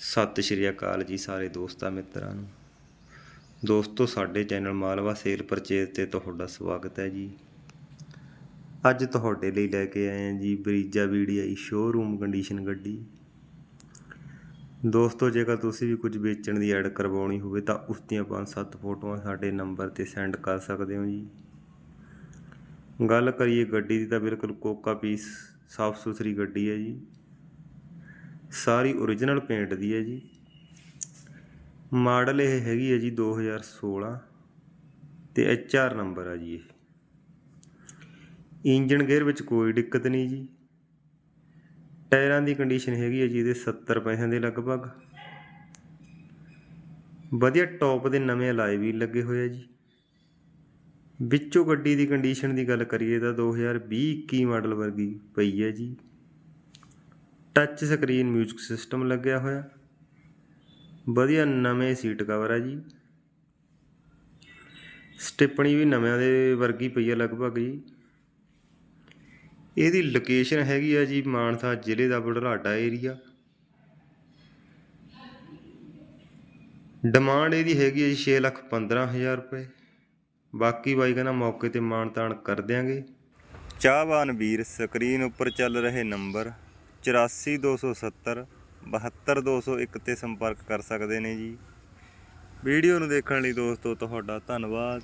ਸਤਿ ਸ਼੍ਰੀ ਅਕਾਲ ਜੀ ਸਾਰੇ ਦੋਸਤਾਂ ਮਿੱਤਰਾਂ ਨੂੰ। ਦੋਸਤੋ, ਸਾਡੇ ਚੈਨਲ ਮਾਲਵਾ ਸੇਲ ਪਰਚੇਜ਼ ਤੇ ਤੁਹਾਡਾ ਸਵਾਗਤ ਹੈ ਜੀ। ਅੱਜ ਤੁਹਾਡੇ ਲਈ ਲੈ ਕੇ ਆਏ ਹਾਂ ਜੀ ਬਰੀਜਾ ਵੀਡੀਆਈ ਸ਼ੋਰੂਮ ਕੰਡੀਸ਼ਨ ਗੱਡੀ। ਦੋਸਤੋ, ਜੇਕਰ ਤੁਸੀਂ ਵੀ ਕੁਝ ਵੇਚਣ ਦੀ ਐਡ ਕਰਵਾਉਣੀ ਹੋਵੇ ਤਾਂ ਉਸ ਦੀਆਂ 5-7 ਫੋਟੋਆਂ ਸਾਡੇ ਨੰਬਰ ਤੇ ਸੈਂਡ ਕਰ ਸਕਦੇ ਹੋ ਜੀ। ਗੱਲ ਕਰੀਏ ਗੱਡੀ ਦੀ ਤਾਂ ਬਿਲਕੁਲ ਕੋਕਾ ਪੀਸ ਸਾਫ਼ ਸੁਥਰੀ ਗੱਡੀ ਹੈ ਜੀ। ਸਾਰੀ ਓਰੀਜਨਲ ਪੇਂਟ ਦੀ ਹੈ ਜੀ। ਮਾਡਲ ਇਹ ਹੈਗੀ ਹੈ ਜੀ 2016 ਤੇ ਐਚ ਆਰ ਨੰਬਰ ਆ ਜੀ ਇਹ। ਇੰਜਨ ਗੇਅਰ ਵਿੱਚ ਕੋਈ ਦਿੱਕਤ ਨਹੀਂ ਜੀ। ਟਾਇਰਾਂ ਦੀ ਕੰਡੀਸ਼ਨ ਹੈਗੀ ਹੈ ਜੀ ਇਹਦੇ 70 ਪੈਸਿਆਂ ਦੇ ਲਗਭਗ। ਵਧੀਆ ਟੌਪ ਦੇ ਨਵੇਂ ਅਲਾਈ ਵੀ ਲੱਗੇ ਹੋਏ ਆ ਜੀ। ਵਿੱਚੋਂ ਗੱਡੀ ਦੀ ਕੰਡੀਸ਼ਨ ਦੀ ਗੱਲ ਕਰੀਏ ਤਾਂ 2020-21 ਮਾਡਲ ਵਰਗੀ ਪਈ ਹੈ ਜੀ। ਟੱਚ ਸਕਰੀਨ ਮਿਊਜ਼ਿਕ ਸਿਸਟਮ ਲੱਗਿਆ ਹੋਇਆ। ਵਧੀਆ ਨਵੇਂ ਸੀਟ ਕਵਰ ਆ ਜੀ। ਸਟਿੱਪਣੀ ਵੀ ਨਵਿਆਂ ਦੇ ਵਰਗੀ ਪਈ ਆ ਲਗਭਗ ਜੀ। ਇਹਦੀ ਲੋਕੇਸ਼ਨ ਹੈਗੀ ਆ ਜੀ ਮਾਨਸਾ ਜ਼ਿਲ੍ਹੇ ਦਾ ਬੁਢਲਾਡਾ ਏਰੀਆ ਡਿਮਾਂਡ ਇਹਦੀ ਹੈਗੀ ਹੈ ਜੀ 6 ਲੱਖ 15000 ਰੁਪਏ। ਬਾਕੀ ਬਾਈ ਕਹਿੰਦਾ ਮੌਕੇ ਤੇ ਮਾਣ ਤਾਣ ਕਰ ਦਿਆਂਗੇ। ਚਾਹਵਾਨ ਵੀਰ, ਸਕਰੀਨ ਉੱਪਰ ਚੱਲ ਰਹੇ ਨੰਬਰ 84270 72201 ਤੇ ਸੰਪਰਕ ਕਰ ਸਕਦੇ ਨੇ ਜੀ। ਵੀਡੀਓ ਨੂੰ ਦੇਖਣ ਲਈ ਦੋਸਤੋ, ਤੁਹਾਡਾ ਧੰਨਵਾਦ।